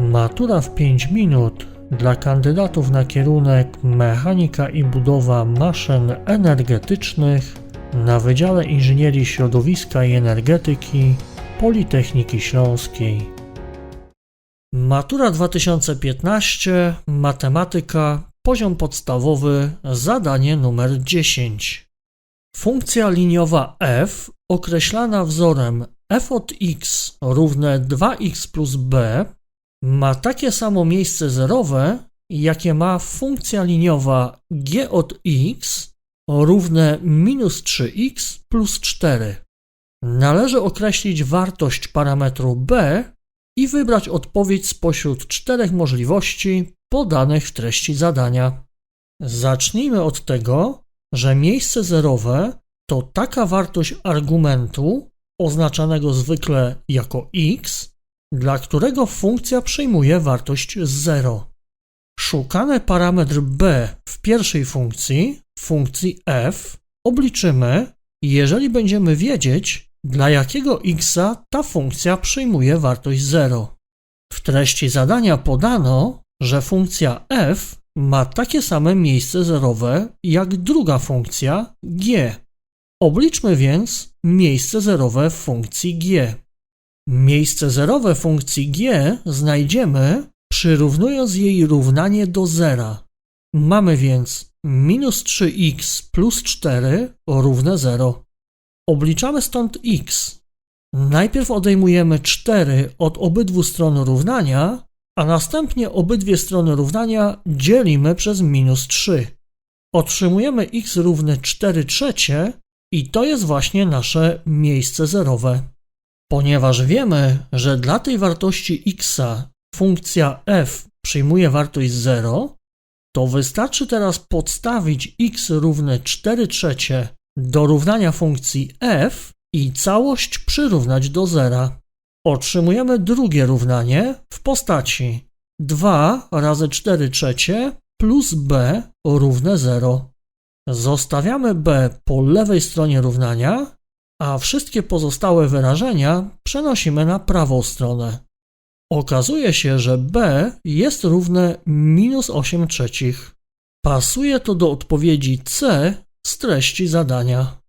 Matura w 5 minut dla kandydatów na kierunek Mechanika i budowa maszyn energetycznych na Wydziale Inżynierii Środowiska i Energetyki Politechniki Śląskiej. Matura 2015, matematyka, poziom podstawowy, zadanie numer 10. Funkcja liniowa f określana wzorem f od x równe 2x plus b ma takie samo miejsce zerowe, jakie ma funkcja liniowa g od x równe minus 3x plus 4. Należy określić wartość parametru b i wybrać odpowiedź spośród czterech możliwości podanych w treści zadania. Zacznijmy od tego, że miejsce zerowe to taka wartość argumentu, oznaczanego zwykle jako x, dla którego funkcja przyjmuje wartość 0. Szukany parametr b w pierwszej funkcji, funkcji f, obliczymy, jeżeli będziemy wiedzieć, dla jakiego x ta funkcja przyjmuje wartość 0. W treści zadania podano, że funkcja f ma takie same miejsce zerowe jak druga funkcja g. Obliczmy więc miejsce zerowe funkcji g. Miejsce zerowe funkcji g znajdziemy przyrównując jej równanie do zera. Mamy więc minus 3x plus 4 równe 0. Obliczamy stąd x. Najpierw odejmujemy 4 od obydwu stron równania, a następnie obydwie strony równania dzielimy przez minus 3. Otrzymujemy x równe 4 trzecie i to jest właśnie nasze miejsce zerowe. Ponieważ wiemy, że dla tej wartości x funkcja f przyjmuje wartość 0, to wystarczy teraz podstawić x równe 4 trzecie do równania funkcji f i całość przyrównać do zera. Otrzymujemy drugie równanie w postaci 2 razy 4 trzecie plus b równe 0. Zostawiamy b po lewej stronie równania, a wszystkie pozostałe wyrażenia przenosimy na prawą stronę. Okazuje się, że b jest równe minus 8 trzecich. Pasuje to do odpowiedzi C z treści zadania.